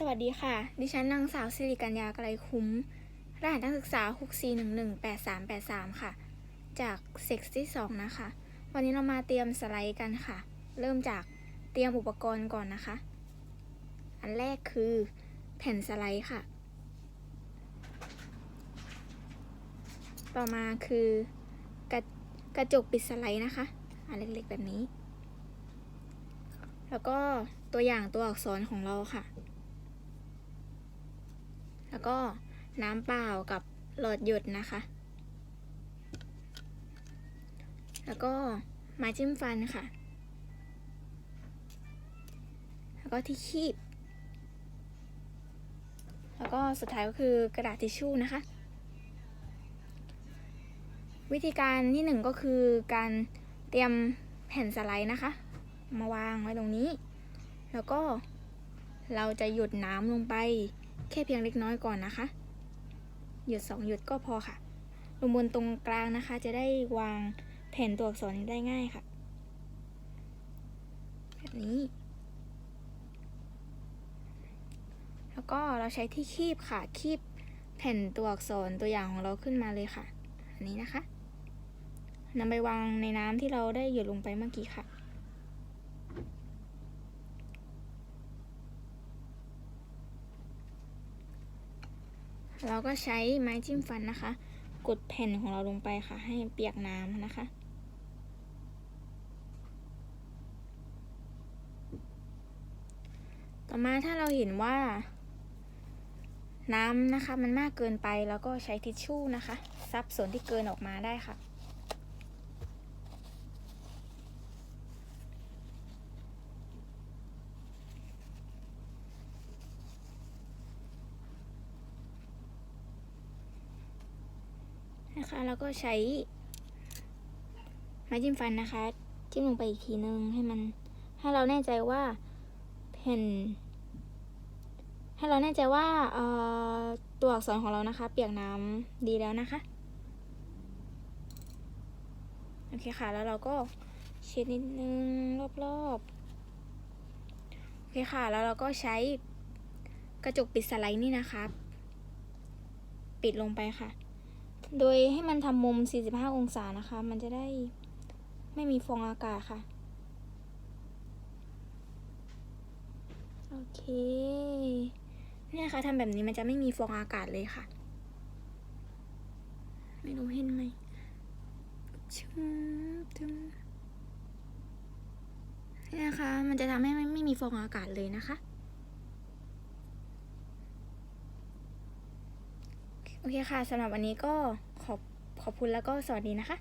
สวัสดีค่ะ ดิฉันนางสาวสิริกัญญาไกลคุ้ม รหัสนักศึกษา 64118383 ค่ะ จากเซกที่ 2 นะคะ วันนี้เรามาเตรียมสไลด์กันค่ะ เริ่มจากเตรียมอุปกรณ์ก่อนนะคะ อันแรกคือแผ่นสไลด์ค่ะ ต่อมาคือกระกระจกปิดสไลด์นะคะ อันเล็กๆแบบนี้ แล้วก็ตัวอย่างตัวอักษรของเราค่ะ แล้วก็น้ำเปล่ากับหลอดหยดนะคะ แล้วก็ไม้จิ้มฟันค่ะ แล้วก็ที่คีบ แล้วก็สุดท้ายก็คือกระดาษทิชชู่นะคะ วิธีการที่หนึ่งก็คือการเตรียมแผ่นสไลด์นะคะ มาวางไว้ตรงนี้ แล้วก็เราจะหยดน้ำลงไป แค่เพียงเล็กน้อยก่อนนะคะ หยดสองหยดก็พอค่ะ ลงบนตรงกลางนะคะ จะได้วางแผ่นตัวอักษรได้ง่ายค่ะ แบบนี้ แล้วก็เราใช้ที่คีบค่ะ คีบแผ่นตัวอักษรตัวอย่างของเราขึ้นมาเลยค่ะ อันนี้นะคะนำไปวางในน้ำที่เราได้หยดลงไปเมื่อกี้ค่ะ เราก็ใช้ไม้จิ้มฟันนะคะ กดแผ่นของเราลงไปค่ะ ให้เปียกน้ำนะคะ ต่อมาถ้าเราเห็นว่าน้ำนะคะมันมากเกินไปแล้วก็ใช้ทิชชู่นะคะ ซับส่วนที่เกินออกมาได้ค่ะ นะคะ แล้วก็ใช้ไม้จิ้มฟันนะคะ จิ้มลงไปอีกทีนึงให้มัน ให้เราแน่ใจว่าแผ่น ให้เราแน่ใจว่าเอ่อตัวอักษรของเรานะคะ เปียกน้ำดีแล้วนะคะโอเคค่ะ แล้วเราก็เช็ดนิดนึงรอบๆโอเคค่ะ แล้วเราก็ใช้กระจกปิดสไลด์นี่นะคะ ปิดลงไปค่ะ โดยให้มันทำมุม 45 องศานะคะ มันจะได้ไม่มีฟองอากาศค่ะ โอเค เนี่ยค่ะทำแบบนี้มันจะไม่มีฟองอากาศเลยค่ะ ไม่รู้เห็นไหมชุ่มตึมเนี่ยนะคะมันจะทำให้ไม่มีฟองอากาศเลยนะคะ โอเคค่ะสำหรับวันนี้ก็ขอบขอบคุณแล้วก็สวัสดีนะคะ